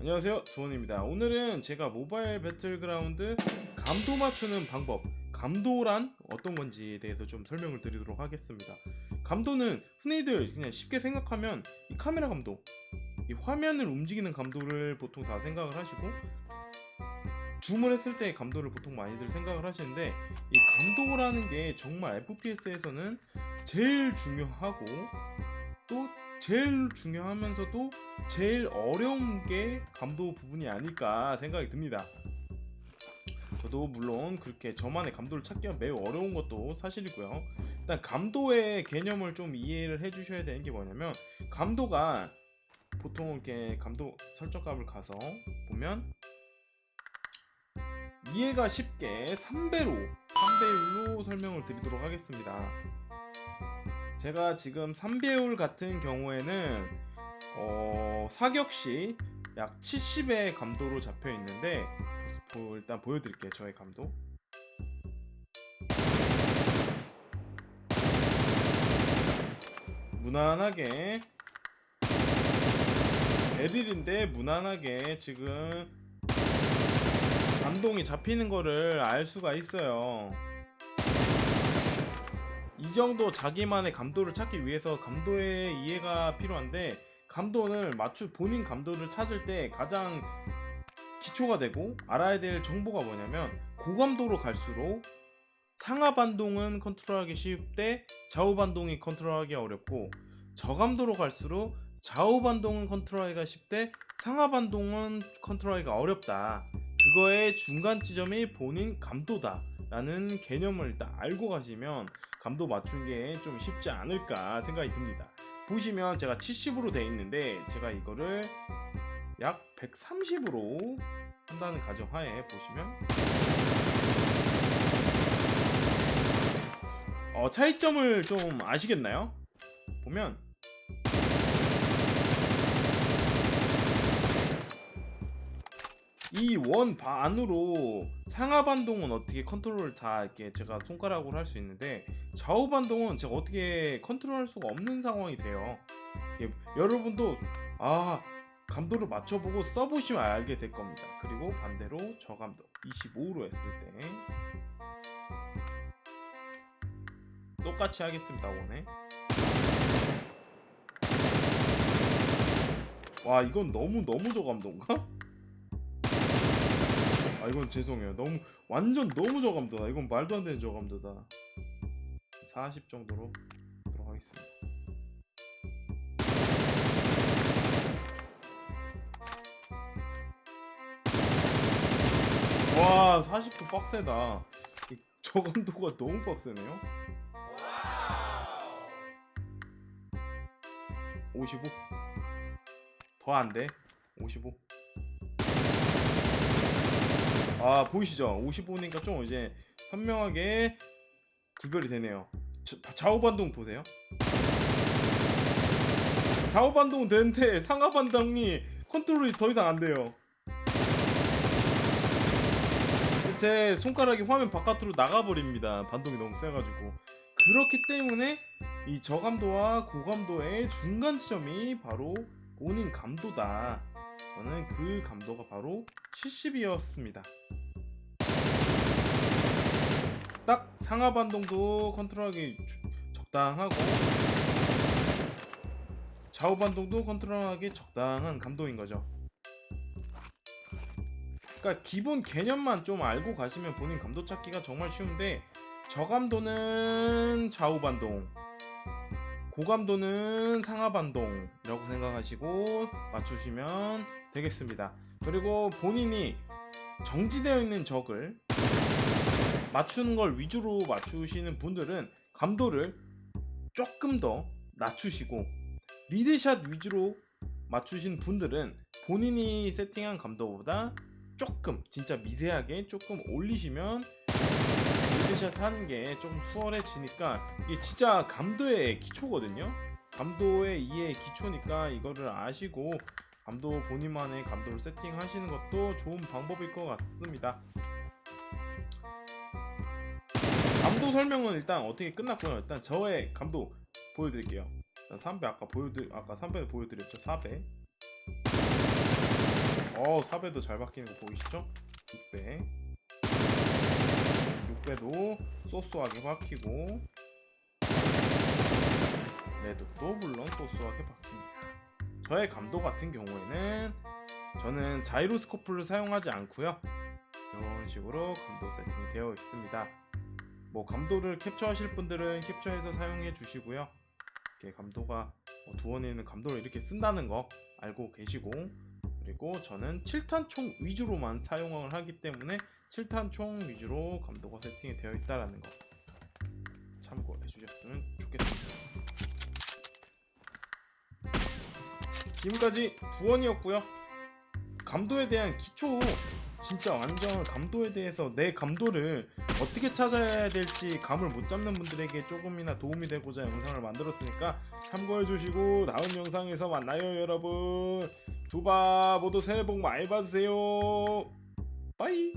안녕하세요 조원입니다. 오늘은 제가 모바일 배틀그라운드 감도 맞추는 방법 감도란 어떤 건지에 대해서 좀 설명을 드리도록 하겠습니다. 감도는 흔히들 그냥 쉽게 생각하면 이 카메라 감도 이 화면을 움직이는 감도를 보통 다 생각을 하시고 줌을 했을 때의 감도를 보통 많이들 생각을 하시는데 이 감도라는 게 정말 FPS에서는 제일 중요하고 또 제일 중요하면서도 제일 어려운 게 감도 부분이 아닐까 생각이 듭니다. 저도 물론 그렇게 저만의 감도를 찾기가 매우 어려운 것도 사실이고요. 일단 감도의 개념을 좀 이해를 해주셔야 되는 게 뭐냐면 감도가 보통 이렇게 감도 설정값을 가서 보면 이해가 쉽게 3배로 3배율로 설명을 드리도록 하겠습니다. 제가 지금 3배율 같은 경우에는 어, 사격시 약 70의 감도로 잡혀 있는데 보- 일단 보여드릴게요 저의 감도. 무난하게 베릴인데 무난하게 지금 감동이 잡히는 거를 알 수가 있어요 이 정도 자기만의 감도를 찾기 위해서 감도의 이해가 필요한데 감도는 맞추 본인 감도를 찾을 때 가장 기초가 되고 알아야 될 정보가 뭐냐면 고감도로 갈수록 상하 반동은 컨트롤하기 쉽대 좌우 반동이 컨트롤하기 어렵고 저감도로 갈수록 좌우 반동은 컨트롤하기가 쉽대 상하 반동은 컨트롤하기가 어렵다. 그거의 중간 지점이 본인 감도다. 라는 개념을 일단 알고 가시면 감도 맞추는 게좀 쉽지 않을까 생각이 듭니다. 보시면 제가 70으로 돼 있는데 제가 이거를 약 130으로 한다는 가정하에 보시면 어, 차이점을 좀 아시겠나요? 보면 이 원 반으로 상하 반동은 어떻게 컨트롤을 다 이렇게 제가 손가락으로 할 수 있는데 좌우 반동은 제가 어떻게 컨트롤할 수가 없는 상황이 돼요. 예, 여러분도 아 감도를 맞춰보고 써보시면 알게 될 겁니다. 그리고 반대로 저감도 25로 했을 때 똑같이 하겠습니다. 원에 와 이건 너무 너무 저감도인가? 아 이건 죄송해요. 너무 완전 너무 저감도다. 이건 말도 안 되는 저감도다. 40 정도로 들어가겠습니다. 와 40도 빡세다. 이 저감도가 너무 빡세네요. 55. 더 안 돼. 55. 아 보이시죠? 55니까 좀 이제 선명하게 구별이 되네요. 저- 좌우 반동 보세요. 좌우 반동은 되는데 상하 반동이 컨트롤이 더 이상 안 돼요. 제 손가락이 화면 바깥으로 나가버립니다. 반동이 너무 세가지고. 그렇기 때문에 이 저감도와 고감도의 중간 지점이 바로 본인 감도다. 저는 그 감도가 바로 70이었습니다. 딱 상하 반동도 컨트롤하기 주- 적당하고 좌우 반동도 컨트롤하기 적당한 감도인 거죠. 그러니까 기본 개념만 좀 알고 가시면 본인 감도 찾기가 정말 쉬운데 저감도는 좌우 반동, 고감도는 상하 반동이라고 생각하시고 맞추시면 되겠습니다. 그리고 본인이 정지되어 있는 적을 맞추는 걸 위주로 맞추시는 분들은 감도를 조금 더 낮추시고 리드샷 위주로 맞추신 분들은 본인이 세팅한 감도보다 조금 진짜 미세하게 조금 올리시면 리드샷 하는 게 조금 수월해지니까 이게 진짜 감도의 기초거든요. 감도의 이해의 기초니까 이거를 아시고 감도 본인만의 감도를 세팅하시는 것도 좋은 방법일 것 같습니다. 감도 설명은 일단 어떻게 끝났고요. 일단 저의 감도 보여드릴게요. 일단 3배 아까 보여드 아까 3배 보여드렸죠. 4배. 어 4배도 잘 바뀌는 거 보이시죠? 6배 6배도 소소하게 바뀌고 레드도 물론 소소하게 바뀝니다. 저의 감도 같은 경우에는 저는 자이로스코프를 사용하지 않고요. 이런 식으로 감도 세팅이 되어 있습니다. 뭐 감도를 캡처하실 분들은 캡처해서 사용해 주시고요. 이렇게 감도가 어, 두원에는 감도를 이렇게 쓴다는 거 알고 계시고 그리고 저는 7탄 총 위주로만 사용을 하기 때문에 7탄 총 위주로 감도가 세팅이 되어 있다라는 거 참고해 주셨으면 좋겠습니다. 지금까지 두원이었고요. 감도에 대한 기초 진짜 완전 감도에 대해서 내 감도를 어떻게 찾아야 될지 감을 못 잡는 분들에게 조금이나 도움이 되고자 영상을 만들었으니까 참고해 주시고 다음 영상에서 만나요 여러분. 두바 모두 새해 복 많이 받으세요. 빠이